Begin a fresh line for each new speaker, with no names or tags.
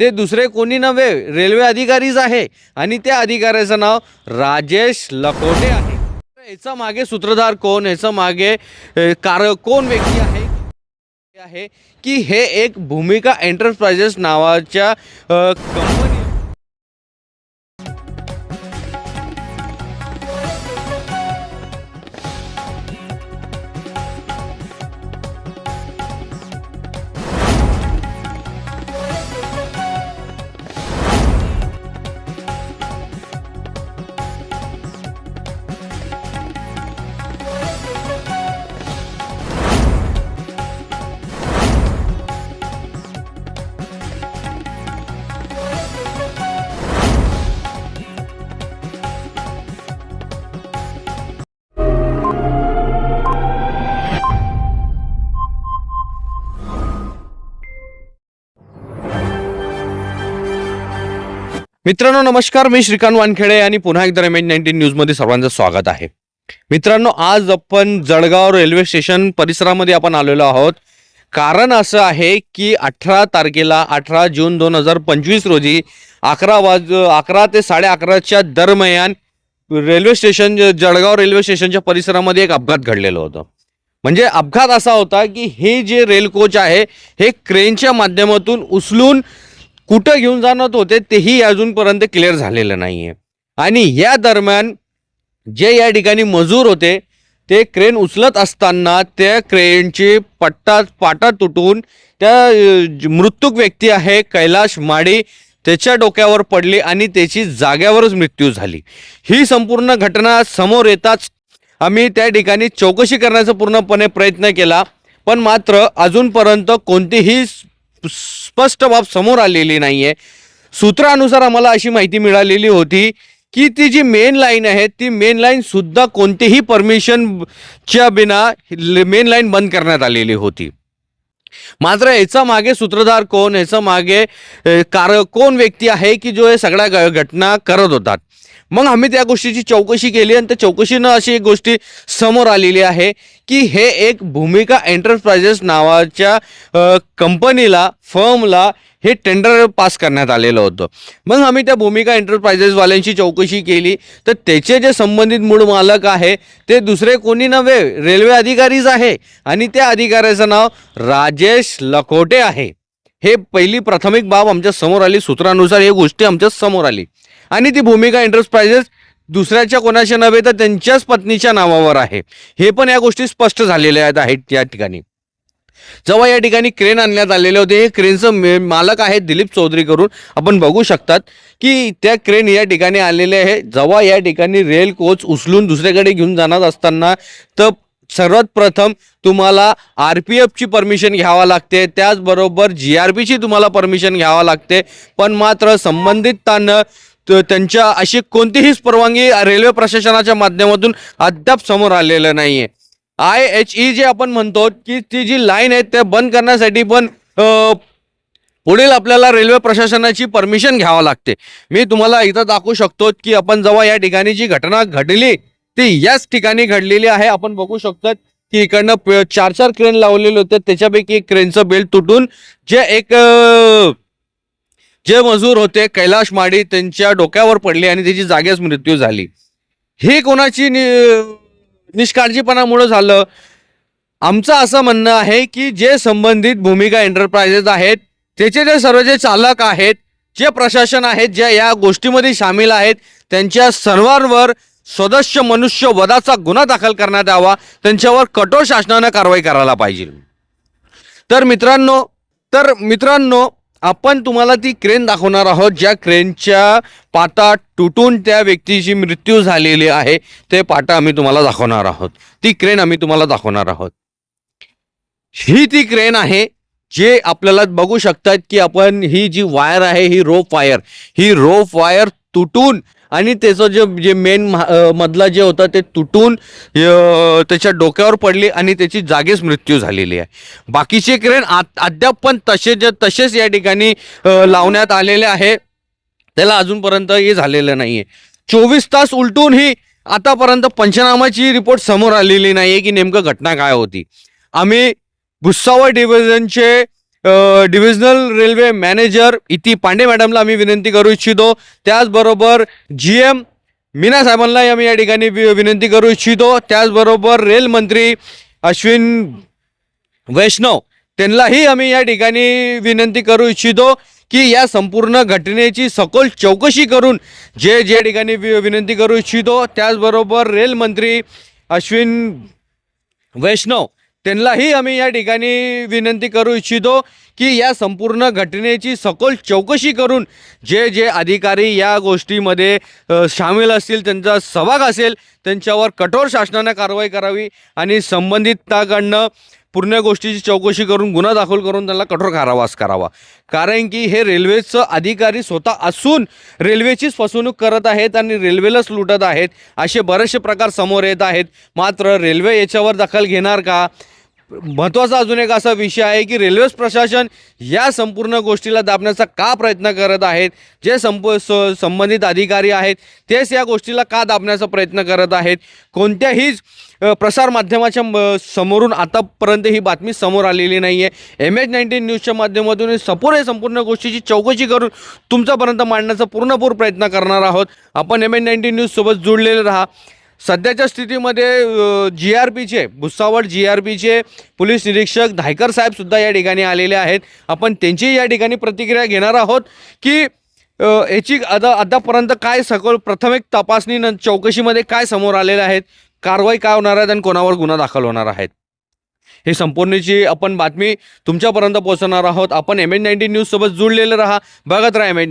ते दुसरे कोणी नव्हे रेल्वे अधिकारीच आहे. आणि त्या अधिकाऱ्याचं नाव राजेश लकोटे आहे. याचा मागे सूत्रधार कोण? याचा मागे कार कोण व्यक्ती आहे? आहे की हे एक भूमिका एंटरप्राइजेस नावाच्या कंपनी मित्रांनो नमस्कार. मी श्रीकांत वानखेडे आणि पुन्हा एकदा एम एन नाईन्टीन न्यूजमध्ये सर्वांचं स्वागत आहे. मित्रांनो आज आपण जळगाव रेल्वे स्टेशन परिसरामध्ये आपण आलेलो आहोत. कारण असं आहे की अठरा तारखेला अठरा जून दोन हजार पंचवीस रोजी अकरा वाज अकरा ते साडे अकराच्या दरम्यान रेल्वे स्टेशन जळगाव रेल्वे स्टेशनच्या परिसरामध्ये एक अपघात घडलेलं होतं. म्हणजे अपघात असा होता की हे जे रेल कोच आहे हे क्रेनच्या माध्यमातून उचलून कुठं घेऊन जाणत होते तेही अजूनपर्यंत क्लिअर झालेलं नाही आहे आणि या दरम्यान जे या ठिकाणी मजूर होते ते क्रेन उचलत असताना त्या क्रेनची पट्टा पाटा तुटून त्या मृत्यूक व्यक्ती आहे कैलाश माडी त्याच्या डोक्यावर पडली आणि त्याची जाग्यावरच मृत्यू झाली. ही संपूर्ण घटना समोर येताच आम्ही त्या ठिकाणी चौकशी करण्याचा पूर्णपणे प्रयत्न केला पण मात्र अजूनपर्यंत कोणतीही स्पष्ट बाब समोर आलेली नाही आहे सूत्रानुसार आम्हाला अशी माहिती मिळालेली होती की ती जी मेन लाईन आहे ती मेन लाईन सुद्धा कोणतेही परमिशनच्या बिना मेन लाईन बंद करण्यात आलेली होती. मात्र याचा मागे सूत्रधार कोण याचा मागे कार कोण व्यक्ती आहे की जो हे सगळ्या ग- घटना करत होतात मग आम्ही त्या गोष्टीची चौकशी केली आणि त्या चौकशीनं अशी एक गोष्टी समोर आलेली आहे की हे एक भूमिका एंटरप्राइजेस नावाच्या कंपनीला फर्मला हे टेंडर पास करण्यात आलेलं होतं. मग आम्ही त्या भूमिका एंटरप्राइजेसवाल्यांची चौकशी केली. तर त्याचे जे संबंधित मूळ मालक आहे ते दुसरे कोणी नव्हे रेल्वे अधिकारीच आहे. आणि त्या अधिकाऱ्याचं नाव राजेश लखोटे आहे. हे पहिली प्राथमिक बाब आमच्यासमोर आली. सूत्रानुसार ही गोष्टी आमच्यासमोर आली. आणि ती भूमिका एंटरप्राइजेस दुसऱ्याच्या कोणाच्या नव्हे तर त्यांच्याच पत्नीच्या नावावर आहे. हे पण या गोष्टी स्पष्ट झालेल्या आहेत आहेत या ठिकाणी. जेव्हा या ठिकाणी क्रेन आणण्यात आलेले होते हे क्रेनचं मे- मालक आहेत दिलीप चौधरी करून. आपण बघू शकतात की त्या क्रेन या ठिकाणी आलेले आहे. जेव्हा या ठिकाणी रेल कोच उचलून दुसरीकडे घेऊन जाणार असताना तर सर्वात प्रथम तुम्हाला आर पी एफची परमिशन घ्यावा लागते. त्याचबरोबर जी आर पीची तुम्हाला परमिशन घ्यावा लागते. पण मात्र संबंधितांना त- त्यांच्या अशी कोणतीहीच परवानगी रेल्वे प्रशासनाच्या माध्यमातून अद्याप समोर आलेलं नाही आहे आय एच ई जे आपण म्हणतो की ती जी लाईन आहे ते बंद करण्यासाठी पण पुढील आपल्याला रेल्वे प्रशासनाची परमिशन घ्यावं लागते. मी तुम्हाला इथं दाखवू शकतो की आपण जेव्हा या ठिकाणी जी घटना घडली ती याच ठिकाणी घडलेली आहे. आपण बघू शकतो की इकडनं प- चार चार क्रेन लावलेले होते. त्याच्यापैकी एक क्रेनचं बेल्ट तुटून जे एक जे मजूर होते कैलाश माडी त्यांच्या डोक्यावर पडले आणि त्याची जागेच मृत्यू झाली. ही कोणाची नि- निष्काळजीपणामुळे झालं? आमचं असं म्हणणं आहे की जे संबंधित भूमिका एंटरप्राइजेस आहेत त्याचे जे सर्व जे चालक आहेत जे प्रशासन आहेत जे या गोष्टीमध्ये सामील आहेत त्यांच्या सर्वांवर सदस्य मनुष्य वधाचा गुन्हा दाखल करण्यात यावा त्यांच्यावर कठोर शासनानं कारवाई करायला पाहिजे. तर मित्रांनो तर मित्रांनो आपण तुम्हाला ती क्रेन दाखवणार आहोत ज्या क्रेनच्या पाता तुटून त्या व्यक्तीची मृत्यू झालेली आहे ते पाटा आम्ही तुम्हाला दाखवणार आहोत. ती क्रेन आम्ही तुम्हाला दाखवणार आहोत. ही ती क्रेन आहे जे आपल्याला बघू शकतात की आपण ही जी वायर आहे ही रोप वायर ही रोप वायर तुटून आणि त्याचं जे जे मेन मधला जे होतं ते तुटून त्याच्या डोक्यावर पडली आणि त्याची जागीच मृत्यू झालेली आहे. बाकीचे क्रेन अद्याप पण तसे जे तसेच या ठिकाणी लावण्यात आलेले आहे. त्याला अजूनपर्यंत हे झालेलं नाही आहे चोवीस तास उलटून ही आतापर्यंत पंचनामाची रिपोर्ट समोर आलेली नाही आहे की नेमकं घटना काय होती. आम्ही Bhusawal डिव्हिजनचे divisional railway manager Iti Pandey मॅडमला आम्ही विनंती करू इच्छितो. त्याचबरोबर जी एम मीना साहेबांनाही आम्ही या ठिकाणी विनंती करू इच्छितो. त्याचबरोबर रेलमंत्री अश्विन वैष्णव त्यांनाही आम्ही या ठिकाणी विनंती करू इच्छितो की या संपूर्ण घटनेची सखोल चौकशी करून जे जे ठिकाणी विनंती करू इच्छितो. त्याचबरोबर रेलमंत्री अश्विन वैष्णव त्यांनाही आम्ही या ठिकाणी विनंती करू इच्छितो की या संपूर्ण घटनेची सखोल चौकशी करून जे जे अधिकारी या गोष्टीमध्ये सामील असतील त्यांचा सहभाग असेल त्यांच्यावर कठोर शासनाने कारवाई करावी आणि संबंधिताकडनं पूर्ण गोष्टीची चौकशी करून गुन्हा दाखल करून त्यांना कठोर कारावास करावा. कारण की हे रेल्वेचं अधिकारी स्वतः असून रेल्वेचीच फसवणूक करत आहेत आणि रेल्वेलाच लुटत आहेत. असे बरेचसे प्रकार समोर येत आहेत. मात्र रेल्वे याच्यावर दखल घेणार का? महत्त्वाचा अजून एक असा विषय आहे की रेल्वे प्रशासन या संपूर्ण गोष्टीला दाबण्याचा का प्रयत्न करत आहेत? जे संप स- संबंधित अधिकारी आहेत तेच या गोष्टीला का दाबण्याचा प्रयत्न करत आहेत? कोणत्याही प्रसारमाध्यमाच्या म- समोरून आतापर्यंत ही बातमी समोर आलेली नाही आहे एम एच नाईन्टीन न्यूजच्या माध्यमातून हे हे संपूर्ण गोष्टीची चौकशी करून तुमच्यापर्यंत मांडण्याचा पूर्णपूर प्रयत्न करणार आहोत. आपण एम एच नाईन्टीन न्यूजसोबत जुळलेले राहा. सध्याच्या स्थितीमध्ये जी आर पीचे भुसावळ जी आर पीचे पोलीस निरीक्षक धायकर साहेबसुद्धा या ठिकाणी आलेले आहेत. आपण त्यांची या ठिकाणी प्रतिक्रिया घेणार आहोत की याची आता आतापर्यंत काय सखोल प्राथमिक तपासणी न चौकशीमध्ये काय समोर आलेले आहेत कारवाई काय होणार आहेत आणि कोणावर गुन्हा दाखल होणार आहेत? हे संपूर्णची आपण बातमी तुमच्यापर्यंत पोहोचवणार आहोत. आपण एम एन नाईन्टीन न्यूजसोबत जुळलेलं राहा. बघत राहा एम एन